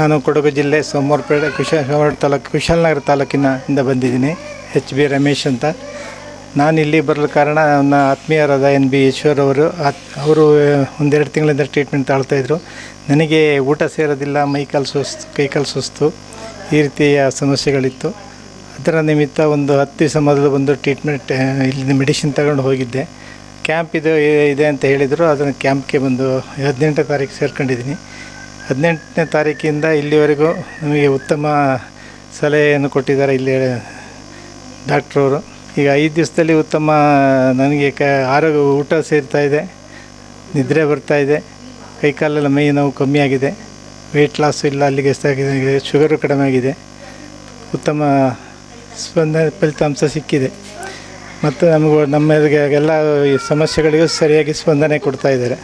ನಾನು ಕೊಡಗು ಜಿಲ್ಲೆ ಸೋಮವಾರಪೇಟೆ ಕುಶ ಸೋಮವಾರ ತಾಲೂಕು ಕುಶಾಲನಗರ ತಾಲೂಕಿನ ಇಂದ ಬಂದಿದ್ದೀನಿ, ಎಚ್ ಬಿ ರಮೇಶ್ ಅಂತ. ನಾನು ಇಲ್ಲಿ ಬರಲು ಕಾರಣ ನನ್ನ ಆತ್ಮೀಯರಾದ ಎನ್ ಬಿ ಈಶ್ವರ್ ಅವರು ಅವರು ಒಂದೆರಡು ತಿಂಗಳಿಂದ ಟ್ರೀಟ್ಮೆಂಟ್ ತಾಳ್ತಾಯಿದ್ರು ನನಗೆ ಊಟ ಸೇರೋದಿಲ್ಲ ಮೈಕಾಲು ಸುಸ್ತು ಕೈಕಾಲು ಸುಸ್ತು, ಈ ರೀತಿಯ ಸಮಸ್ಯೆಗಳಿತ್ತು. ಅದರ ನಿಮಿತ್ತ ಒಂದು ಹತ್ತು ದಿವಸ ಮೊದಲು ಬಂದು ಟ್ರೀಟ್ಮೆಂಟ್ ಇಲ್ಲಿಂದ ಮೆಡಿಸಿನ್ ತಗೊಂಡು ಹೋಗಿದ್ದೆ. ಕ್ಯಾಂಪ್ ಇದು, ಇದೆ ಅಂತ ಹೇಳಿದರು. ಅದನ್ನು ಕ್ಯಾಂಪ್ಗೆ ಬಂದು ಹದಿನೆಂಟು ತಾರೀಕು ಸೇರ್ಕೊಂಡಿದ್ದೀನಿ. ಹದಿನೆಂಟನೇ ತಾರೀಕಿಂದ ಇಲ್ಲಿವರೆಗೂ ನಮಗೆ ಉತ್ತಮ ಸಲಹೆಯನ್ನು ಕೊಟ್ಟಿದ್ದಾರೆ ಇಲ್ಲಿ ಡಾಕ್ಟ್ರವರು. ಈಗ ಐದು ದಿವಸದಲ್ಲಿ ಉತ್ತಮ, ನನಗೆ ಕ, ಆರೋಗ್ಯ, ಊಟ ಸೇರ್ತಾ ಇದೆ, ನಿದ್ರೆ ಬರ್ತಾ ಇದೆ, ಕೈಕಾಲೆಲ್ಲ ಮೈ ನೋವು ಕಮ್ಮಿಯಾಗಿದೆ ವೆಯ್ಟ್ ಲಾಸು ಇಲ್ಲ, ಅಲ್ಲಿಗೆ ಎಷ್ಟಾಗಿದೆ ಶುಗರು ಕಡಿಮೆ ಆಗಿದೆ, ಉತ್ತಮ ಸ್ಪಂದನೆ, ಫಲಿತಾಂಶ ಸಿಕ್ಕಿದೆ. ಮತ್ತು ನಮಗೂ, ನಮ್ಮ ಎಲ್ಲ ಈ ಸಮಸ್ಯೆಗಳಿಗೂ ಸರಿಯಾಗಿ ಸ್ಪಂದನೆ ಕೊಡ್ತಾ ಇದ್ದಾರೆ.